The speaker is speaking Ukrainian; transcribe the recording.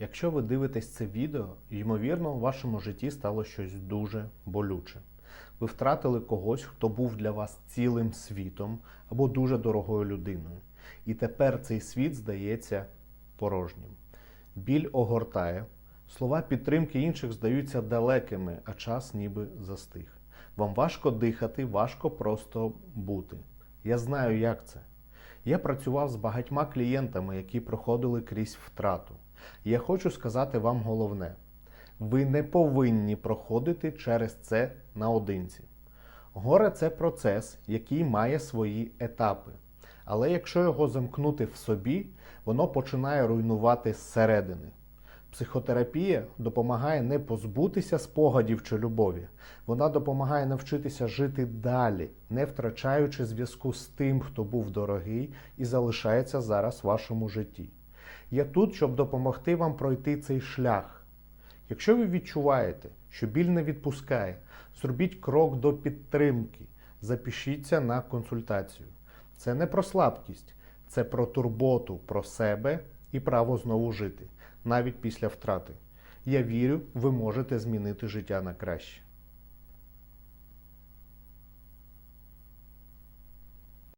Якщо ви дивитесь це відео, ймовірно, у вашому житті стало щось дуже болюче. Ви втратили когось, хто був для вас цілим світом або дуже дорогою людиною. І тепер цей світ здається порожнім. Біль огортає, слова підтримки інших здаються далекими, а час ніби застиг. Вам важко дихати, важко просто бути. Я знаю, як це. Я працював з багатьма клієнтами, які проходили крізь втрату. Я хочу сказати вам головне: ви не повинні проходити через це наодинці. Горе це процес, який має свої етапи. Але якщо його замкнути в собі, воно починає руйнувати зсередини. Психотерапія допомагає не позбутися спогадів чи любові. Вона допомагає навчитися жити далі, не втрачаючи зв'язку з тим, хто був дорогий і залишається зараз в вашому житті. Я тут, щоб допомогти вам пройти цей шлях. Якщо ви відчуваєте, що біль не відпускає, зробіть крок до підтримки, запишіться на консультацію. Це не про слабкість, це про турботу про себе і право знову жити, навіть після втрати. Я вірю, ви можете змінити життя на краще.